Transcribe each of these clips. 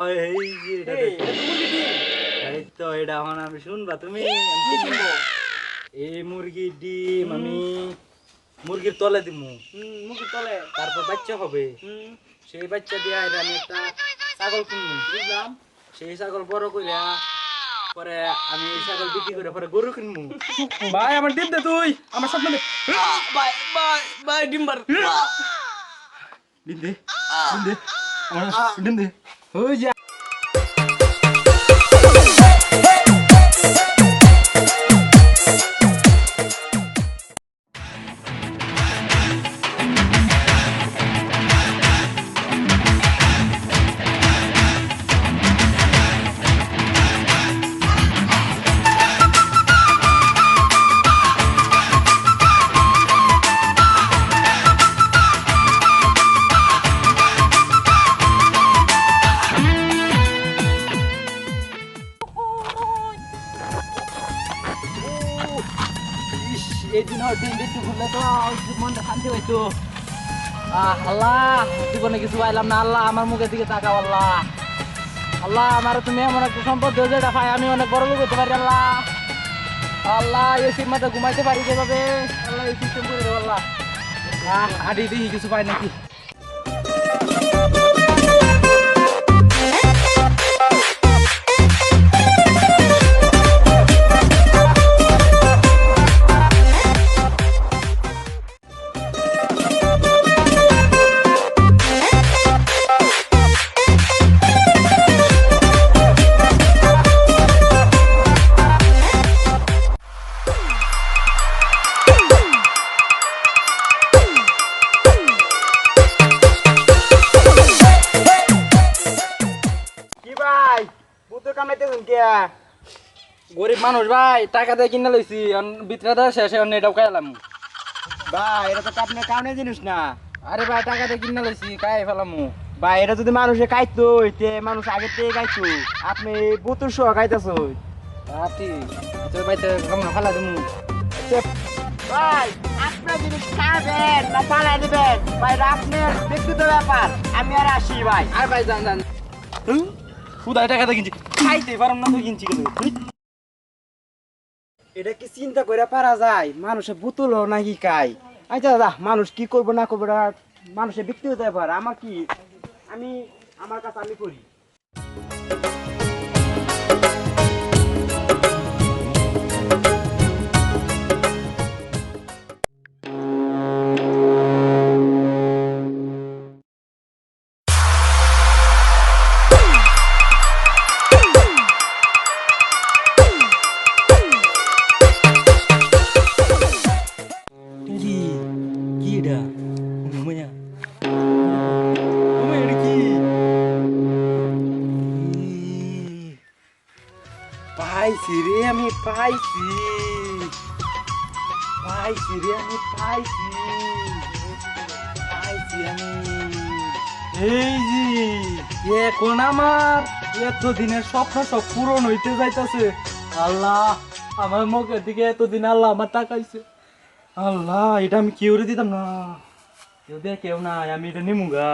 এই যে এটা এই, তো এটা এখন আমি শুনবা তুমি? এই মুরগির ডিম আমি মুরগির তলে দিমু। মুরগির তলে। তারপর বাচ্চা হবে। হুম, সেই বাচ্চা দিয়া আমি একটা ছাগল কিনবো। বুঝলাম। সেই ছাগল বড় কইরা পরে আমি এই ছাগল বিক্রি করে পরে গরু কিনবো। ভাই আমার ডিম দে তুই। আমার স্বপ্ন দে। ভাই ভাই ভাই ডিম বার। ডিম দে ডিম দে। আমার ডিম দে। ওই যে এই দিন একটু ঘুরলে তো মনটা শান্তি আহ, আল্লাহ, জীবনে কিছু পাইলাম না। আল্লাহ আমার মুখের দিকে তাকাও, আল্লাহ। আল্লাহ, আমার তুমি এমন সম্পদ দিও যেটা আমি অনেক বড় লোক হতে পারি, আল্লাহ। আল্লাহ এসির মাঝে ঘুমাইতে পারি যেভাবে। আল্লাহ, এই সিস্টেম করে আল্লাহ। কিছু পাই নাকি? কামাইতেছেন কে গরিব মানুষ, ভাই, টাকা দিয়ে কিনে লইছি ভিতরে দেয় শেষ অন্য এটাও খাইলাম। ভাই, এটা তো আপনার কারণে জিনিস না। আরে ভাই, টাকা দিয়ে কিনে লইছি খাই ফেলামু। ভাই, এটা যদি মানুষে খাইতো, তে মানুষ আগে থেকে খাইতো। আপনি বুতুর সহ খাইতেছো। আটি তোর বাইতে কামনা ফালা দিমু। ভাই, আপনার জিনিস খাবেন না পালাই দেবেন? ভাই আপনার ব্যক্তিগত ব্যাপার। আমি আর আসি, ভাই। আর ভাই জান জান হুম? খুদাই টাকা দিয়ে কিনছি। খাইতে পারম না এটা কি চিন্তা করে পারা যায়? মানুষে বুতুল নাকি খাই আচ্ছা দাদা মানুষ কি করব না করব না বিক্রি হতে পারে আমার কি আমি আমার কাছে আমি করি। আমি পাইছি পাইছি রে আমি পাইছি পাইছি আমি এই যে এখন আমার এত দিনের স্বপ্ন সব পূরণ হইতে যাইতাছে আল্লাহ আমার মুখের দিকে এতদিন আল্লাহ আমার তাকাইছে আল্লাহ এটা আমি কেউ দিতাম না কেউ দিয়ে কেউ নাই আমি এটা নিমুগা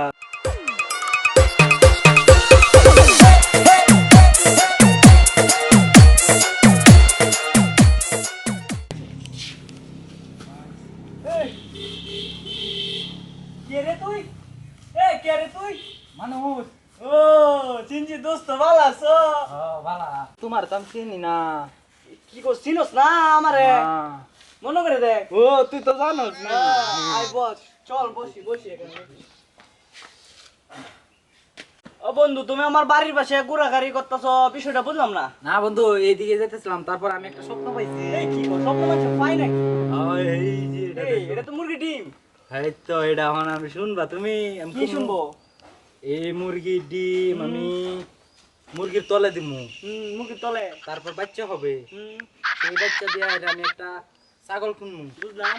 তোমার তো আমি চিনি না কি কর চিনস না আমারে মনে করে দেখ ও তুই তো জানোস না আই বস চল বসি বসি এখানে ও বন্ধু তুমি আমার বাড়ির পাশে ঘোরাঘুরি করতেছ বিষয়টা বুঝলাম না না বন্ধু এইদিকে যেতেছিলাম তারপর আমি একটা স্বপ্ন পাইছি এই কি স্বপ্ন মানুষ পাই নাকি এই যে এটা তো মুরগি ডিম এই তো এটা এখন আমি শুনবা তুমি আমি কি শুনব এই মুরগির ডিম আমি মুরগির তলে দিমু। মুরগির তলে। তারপর বাচ্চা হবে। সেই বাচ্চা দিয়ে আমি একটা ছাগল কিনবো বুঝলাম।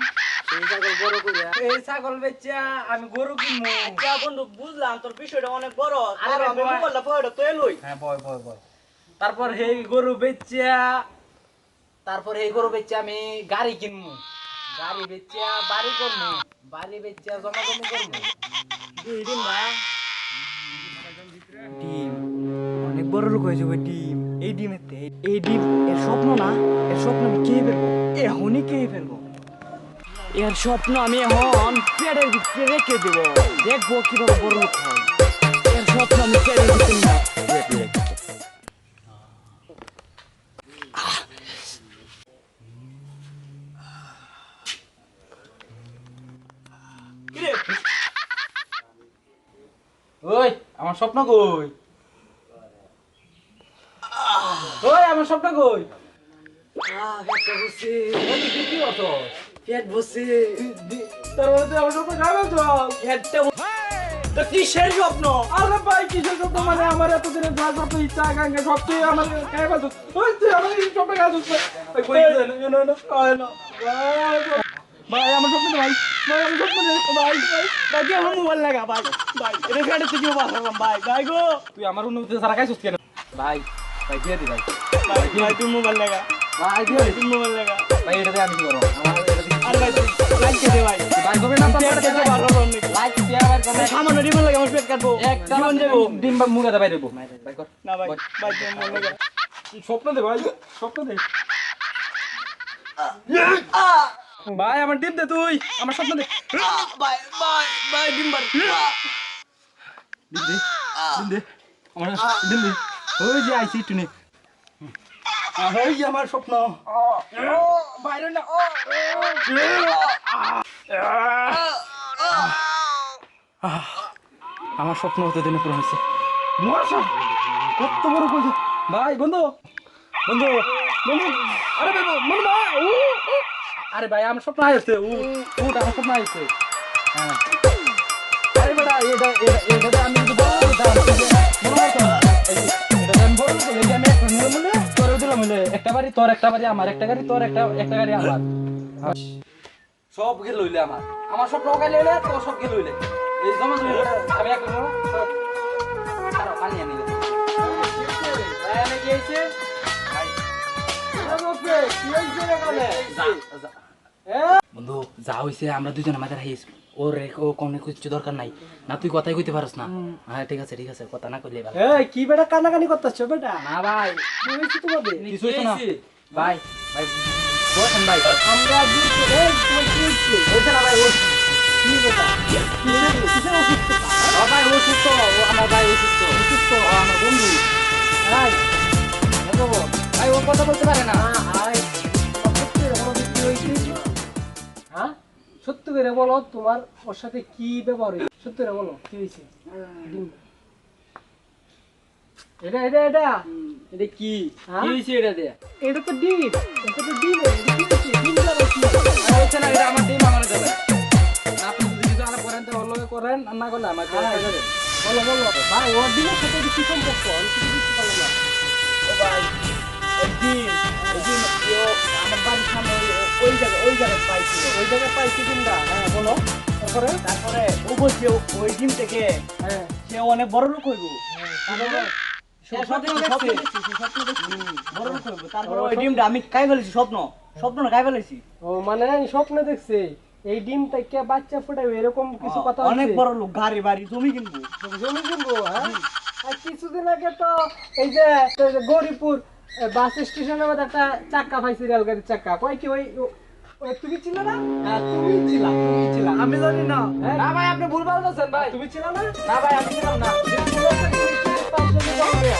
সেই ছাগল বড় করে এই ছাগল বেচা আমি গরু কিনবো আচ্ছা বন্ধু বুঝলাম তোর বিষয়টা অনেক বড়। আর আমি বাবা। মোবাইলটা তো এলই হ্যাঁ বয় বয় বয়। তারপর এই গরু বেচা তারপর এই গরু বেচা আমি গাড়ি কিনবো গাড়ি বেচা বাড়ি করব বাড়ি বেচা জমা জমি করব দুই দিন না ডিম বড় লোক হয়ে যাবে ডিম। এই ডিমেতে এই ডিম এর স্বপ্ন না এর স্বপ্ন আমি কে ফেলব? এখনই কে ফেলব? এর স্বপ্ন আমি এখন পেটের ভিতরে রেখে দেবো। দেখব কীভাবে বড় লোক হয়। এর স্বপ্ন আমি পেটের ভিতরে না ওই আমার স্বপ্ন কই? ওই আমার স্বপ্ন কই? আহ, একটা বসে। ওই কি অত? পেট বসে। তার মধ্যে তুই আমার স্বপ্ন খাবে চল পেটটা তো কিসের স্বপ্ন? আরে ভাই কিসের স্বপ্ন? মানে আমার এতদিনের যা স্বপ্ন ইচ্ছা আকাঙ্ক্ষা সব তুই আমার খাই পাচ্ছ ওই তুই আমার এই স্বপ্ন আয় না ভাই আমার স্বপ্ন ভাই। ভাই আমার স্বপ্ন ভাই। ভাই ভাই কি আমার মোবাইল লাগা? ভাই ভাই পেটের থেকে বাঁচালাম ভাই ভাই গো? তুই আমার অনুমতি ছাড়া খাইছিস কেন? ভাই ভাই দিয়ে দি ভাই ভাই ভাই তুমি মোবাইল লাগা ভাই দিয়ে দি তুমি মোবাইল লাগা ভাই এটা দিয়ে আমি কি করব আমার এটা দিয়ে আর ভাই লাইক কে দে ভাই ভাই করবে না পেট কেটে বার হলো অনেক লাইক শেয়ার আর কমেন্ট সামান্য ডিম লাগে আমার পেট কাটবো। একটা জীবন যাব ডিম বা মুখে দাবাই দেবো। ভাই কর না ভাই ভাই তুমি লাগা স্বপ্ন দে ভাই স্বপ্ন দে। ভাই আমার ডিম দে তুই। আমার স্বপ্ন দে। ভাই ভাই ভাই ডিম বার ডিম দে ডিম দে। আমার ডিম দে। ওই যে আইছি একটু নে এই যে আমার স্বপ্ন। বাইরে না আমার স্বপ্ন হতে দিনে পূরণ হয়েছে। কত বড় কইছে ভাই, বন্ধু বন্ধু বন্ধু, আরে ভাই, বন্ধু, ভাই। আরে ভাই, আমার স্বপ্ন আসছে উ উ, আমার স্বপ্ন আসছে হ্যাঁ। আরে বেটা, এটা এটা আমি যদি মনে একটা একটা বাড়ি তোর একটা বাড়ি আমার একটা গাড়ি তোর একটা একটা গাড়ি আমার। সব গেল হইলে আমার। আমার সব নৌকা লইলে তোর সব গেল হইলে। এই জমা জমি আমি এক করব সব পানি আনি কি হয়েছে? যা। বন্ধু যা হইছে আমরা দুজনে মাথায় হাইস ওর রে- ও কোনো কিছু দরকার নাই। না তুই কথাই কইতে পারস না। হ্যাঁ ঠিক আছে ঠিক আছে কথা না কইলে ভালো। এই কি বেটা কানাকানি করতেছ বেটা? না ভাই। কি হয়েছে তোমাদের। কিছু হইছে না ভাই ভাই বসেন ভাই। আমরা এই না ভাই ও কি বেটা ও ভাই ও সুস্থ ও আমার ভাই ও সুস্থ সুস্থ আমার বন্ধু। ভাই ভাই ও কথা বলতে পারে না। হয়েছে? হ্যাঁ? সত্যি করে বলো তোমার ওর সাথে কি ব্যবহার হয়েছে? সত্যি করে বলো কি হয়েছে। এটা এটা এটা। এটা কি? কি হইছে এটা দিয়ে? এটা তো ডিম। এটা তো ডিম। কি ডিম লাগাই কি আর হচ্ছে না এটা আমার ডিম আমার আপনি যদি কিছু করেন তো ওর লগে করেন না করলে আমার হ্যাঁ, বলো বলো। ভাই ওর ডিমের সাথে কি সম্পর্ক? ওই- ওই জায়গায় ওই জায়গায় পাইছিল ওই জায়গায় পাইছি ডিমটা হ্যাঁ বলো। তারপরে? তারপরে ও বলছে ওই ডিম থেকে হ্যাঁ। সে অনেক বড় লোক হইব। স্বপ্ন দেখছে। দেখছে, সে স্বপ্ন দেখছে, বড় লোক হইব। তারপরে ও, ওই ডিমটা আমি খাই ফেলেছি স্বপ্ন। স্বপ্ন খাই ফেলেছি। ও মানে স্বপ্নে দেখছে এই ডিম থেকে বাচ্চা ফুটাবে এরকম কিছু কথা অনেক বড় লোক গাড়ি বাড়ি জমি কিনবো। জমি কিনবো হ্যাঁ? আর কিছুদিন আগে তো এই যে গৌরীপুর বাস স্টেশনের মধ্যে একটা চাক্কা পাইছি রেলগাড়ির চাক্কা। কয় কি ওই ওই তুমি ছিল না হ্যাঁ তুমি ছিলা তুমি ছিলা আমি জানি না হ্যাঁ? না ভাই আপনি ভুল ভালো বলছেন ভাই তুমি ছিল না না ভাই আমি ছিলাম না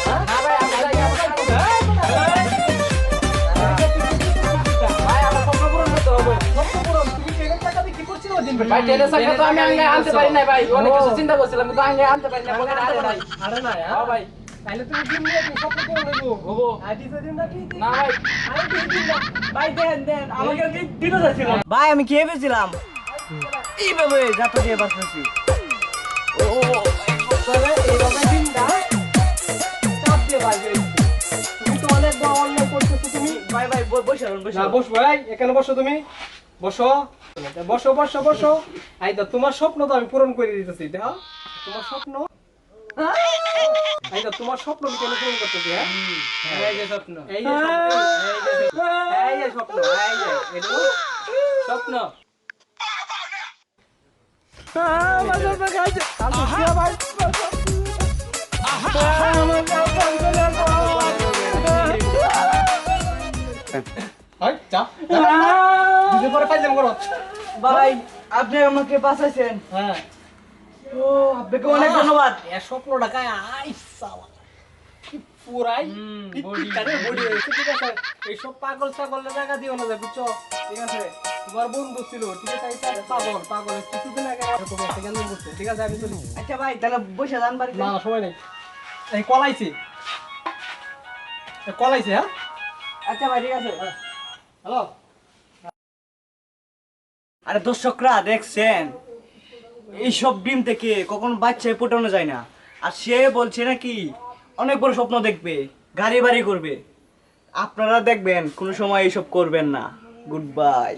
হ্যাঁ? না ভাই ভাই টেনে তো আমি আনতে পারি নাই ভাই অনেক কিছু চিন্তা করছিলাম কিন্তু আনতে পারি না আরে না হ্যাঁ ভাই তাহলে তুমি করে নেব হব। কি না ভাই। ভাই দেন দেন আমাকে দিতে চাইছিল ভাই আমি খেয়ে ফেলছিলাম। এইভাবে যাত্রা দিয়ে বাঁচতেছি এইভাবে ডিমটা চাপ দিয়ে বাজবে তুমি তো অনেক বড় অন্যায় করতেছো তুমি। ভাই ভাই ব- বসে বসে না বসো ভাই। এখানে বসো তুমি। বসো। বসো বসো বসো। তোমার স্বপ্ন তো আমি পূরণ করে দিতেছি দেখো। তোমার স্বপ্ন এই তো তোমার স্বপ্ন কেন ফোন করতেছি হ্যাঁ? স্বপ্ন স্বপ্ন হ্যাঁ। আপনি আমাকে বাঁচাইছেন। হ্যাঁ। ও আপনাকে অনেক ধন্যবাদ। এ স্বপ্নটা কায় আই পুরাই হুম, বডি হয়েছে ঠিক আছে এইসব পাগল ছাগলের জায়গা দিও না বুঝছ? ঠিক আছে? তোমার বন্ধু ছিল ঠিক আছে? এই পাগল পাগল। কিছুদিন আগে আমার একটা জ্ঞান করছে ঠিক আছে? আমি চলি আচ্ছা ভাই তাহলে বসে যান বাড়িতে। না না সময় নেই। এই কলাইছি। কলাইছি হ্যাঁ? আচ্ছা ভাই ঠিক আছে। হ্যালো? আরে দর্শকরা দেখছেন? এইসব ডিম থেকে কখন বাচ্চায় ফোটানো যায় না। আর সে বলছে নাকি, অনেক বড় স্বপ্ন দেখবে, গাড়ি বাড়ি করবে। আপনারা দেখবেন, কোনো সময় এইসব করবেন না। Good bye